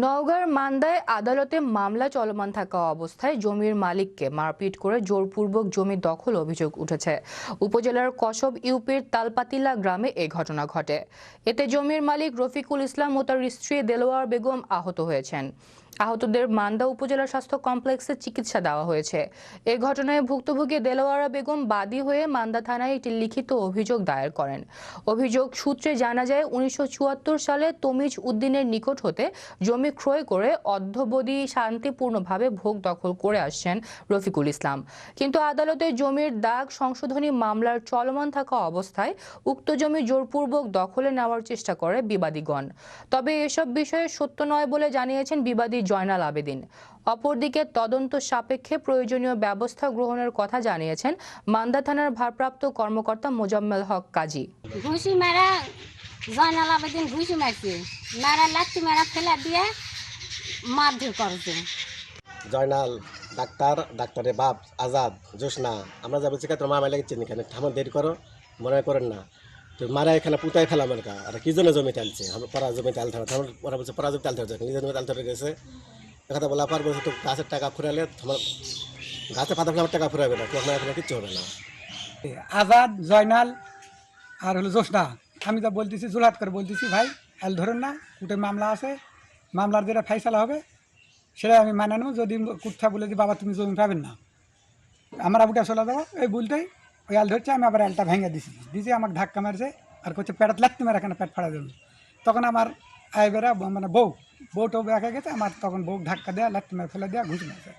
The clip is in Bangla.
নওগাঁর মান্দায় আদালতে মামলা চলমান থাকা অবস্থায় জমির মালিককে মারপিট করে জোরপূর্বক জমি দখল অভিযোগ উঠেছে। উপজেলার কসব ইউপির তালপাতিলা গ্রামে এ ঘটনা ঘটে। এতে জমির মালিক রফিকুল ইসলাম ও তার স্ত্রী দেলোয়ার বেগম আহত হয়েছেন। আহতদের মান্দা উপজেলা স্বাস্থ্য কমপ্লেক্সে চিকিৎসা দেওয়া হয়েছে। এ ঘটনায় ভুক্তভোগী দেলোয়ারা বেগম বাদী হয়ে মান্দা থানায় একটি লিখিত অভিযোগ দায়ের করেন। অভিযোগ সূত্রে জানা যায়, উনিশশো চুয়াত্তর সালে তমিজ উদ্দিনের নিকট হতে জমি ক্রয় করে অর্ধবধি শান্তিপূর্ণভাবে ভোগ দখল করে আসছেন রফিকুল ইসলাম। কিন্তু আদালতে জমির দাগ, সংশোধনী মামলার চলমান থাকা অবস্থায় উক্ত জমি জোরপূর্বক দখলে নেওয়ার চেষ্টা করে বিবাদীগণ। তবে এসব বিষয়ে সত্য নয় বলে জানিয়েছেন বিবাদী জয়নাল আবেদিন। অপরদিকে তদন্ত সাপেক্ষে প্রয়োজনীয় ব্যবস্থা গ্রহণের কথা জানিয়েছেন মান্দা থানার ভারপ্রাপ্ত কর্মকর্তা মোজাম্মেল হক কাজী। ঘুষি মারা জয়নাল আবেদিন ঘুষি মারছে। মারা লাত্তি মারা ফেলা দিয়ে মারধর করছে। জয়নাল ডাক্তার ডাক্তারের বাপ আজাদ জোসনা আমরা যাব শিখা তোমার মামা লেগেছেন এখানে থামার দেরি করো মনে করেন না। তো মারা এখানে পুতাই ফেলাম আর কা। আর কি জন্য জমি টালছে আমরা পরা জমি টালতে হবে তখন ওরা বলছে পরা জমি টালতে হবে নিজের জমি টালতে হবে গেছে। কথা বলা পার বলছে তো গাছের টাকা ফুরালে তোমার গাছে পাতা ফেলার টাকা ফুরাবে না, তোমার এখানে কিচ্ছু হবে না। আজাদ, জয়নাল আর হলো জোসনা আমি তো বলতেছি জোরহাট করে বলতেছি, ভাই, হাল ধরেন না কুটে মামলা আছে। মামলার যেটা ফাইসালা হবে, সেটা আমি মানে নেব যদি কুঠা বলে যে, বাবা, তুমি জমি পাবেন না। আমার আবুটা চলে দেবো এই বলতেই ওই আল ধরছে, আমি আবার আলটা ভেঙে দিছি। দিছি, আমাকে ধাক্কা মারছে, আর করছে পেটাত লাগতে মেরে এখানে, পেট ফাড়া দেবে। তখন আমার আইবেরা মানে বউ বউ টৌ দেখা গেছে, আমার তখন বউ ধাক্কা দেওয়া লাগতে মেরে ফেলে দেওয়া ঘুষ মারছে।